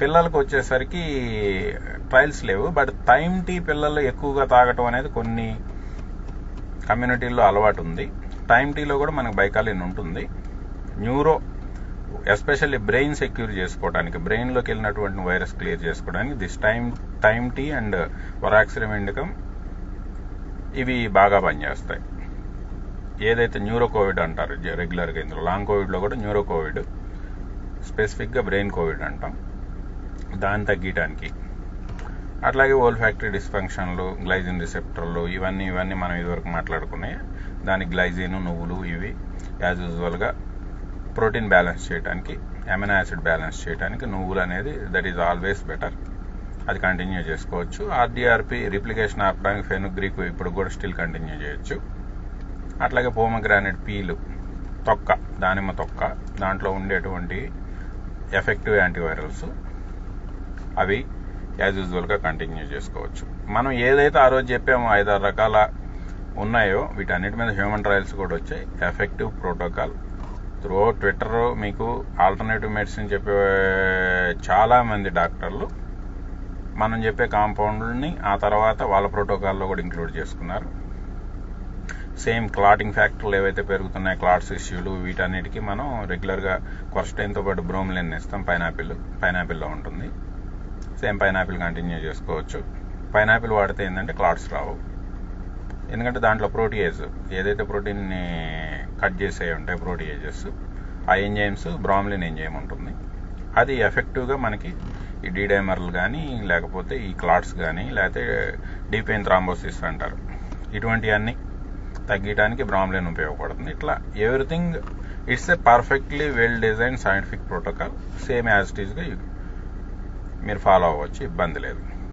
పిల్లలకు వచ్చేసరికి ట్రయల్స్ లేవు. బట్ టైం టీ పిల్లలు ఎక్కువగా తాగటం అనేది కొన్ని కమ్యూనిటీల్లో అలవాటు ఉంది. టైం టీలో కూడా మనకు బైకాలిన్ ఉంటుంది. న్యూరో ఎస్పెషల్లీ బ్రెయిన్ సెక్యూర్ చేసుకోవడానికి బ్రెయిన్లోకి వెళ్ళినటువంటి వైరస్ క్లియర్ చేసుకోవడానికి this time thyme tea and వరాక్సిరం ఇండికం ఇవి బాగా పనిచేస్తాయి. ఏదైతే న్యూరో కోవిడ్ అంటారు రెగ్యులర్గా ఇందులో లాంగ్ కోవిడ్లో కూడా న్యూరో కోవిడ్ స్పెసిఫిక్గా బ్రెయిన్ కోవిడ్ అంటాం. దాన్ని తగ్గించడానికి అట్లాగే ఓల్ ఫ్యాక్టరీ డిస్ఫంక్షన్లు గ్లైజిన్ రిసెప్టర్లు ఇవన్నీ ఇవన్నీ మనం ఇదివరకు మాట్లాడుకున్నాయి. దానికి గ్లైజిన్ నువ్వులు ఇవి యాజ్ యూజువల్గా ప్రోటీన్ బ్యాలెన్స్ చేయడానికి అమినో యాసిడ్ బ్యాలెన్స్ చేయడానికి నువ్వులు అనేది దట్ ఈజ్ ఆల్వేస్ బెటర్. అది కంటిన్యూ చేసుకోవచ్చు. ఆర్డిఆర్పి రిప్లికేషన్ ఆపడానికి ఫెనుగ్రీక్ ఇప్పుడు కూడా స్టిల్ కంటిన్యూ చేయొచ్చు. అట్లాగే పోమగ్రానైట్ పీలు తొక్క దానిమ్మ తొక్క దాంట్లో ఉండేటువంటి ఎఫెక్టివ్ యాంటీవైరల్స్ అవి యాజ్ యూజువల్గా కంటిన్యూ చేసుకోవచ్చు. మనం ఏదైతే ఆ రోజు చెప్పామో ఐదారు రకాల ఉన్నాయో వీటన్నిటి మీద హ్యూమన్ ట్రయల్స్ కూడా వచ్చాయి. ఎఫెక్టివ్ ప్రోటోకాల్ త్రూ ట్విట్టర్ మీకు ఆల్టర్నేటివ్ మెడిసిన్ చెప్పే చాలామంది డాక్టర్లు మనం చెప్పే కాంపౌండ్ని ఆ తర్వాత వాళ్ళ ప్రోటోకాల్లో కూడా ఇంక్లూడ్ చేసుకున్నారు. సేమ్ క్లాటింగ్ ఫ్యాక్టర్లు ఏవైతే పెరుగుతున్నాయో క్లాట్స్ ఇష్యూలు వీటన్నిటికీ మనం రెగ్యులర్గా కొరస్టైన్తో పాటు బ్రోమ్లిన్ ఇస్తాం పైనాపిల్ పైనాపిల్లో ఉంటుంది. సేమ్ పైనాపిల్ కంటిన్యూ చేసుకోవచ్చు. పైనాపిల్ వాడితే ఏంటంటే క్లాట్స్ రావు. ఎందుకంటే దాంట్లో ప్రోటీయేజ్ ఏదైతే ప్రోటీన్ని కట్ చేసే ఉంటాయి ప్రోటీయేజెస్ ఆ ఎంజైమ్స్ బ్రామ్లిన్ ఎంజైమ్ ఉంటుంది. అది ఎఫెక్టివ్గా మనకి ఈ డీడైమర్లు కానీ లేకపోతే ఈ క్లాట్స్ కానీ లేకపోతే డీపెయిన్ థ్రాంబోసిస్ అంటారు. ఇటువంటివన్నీ తగ్గించడానికి బ్రామ్లిన్ ఉపయోగపడుతుంది. ఇట్లా everything it's a perfectly well design scientific protocol same as it ఈస్గా మీరు ఫాలో అవ్వచ్చు ఇబ్బంది లేదు.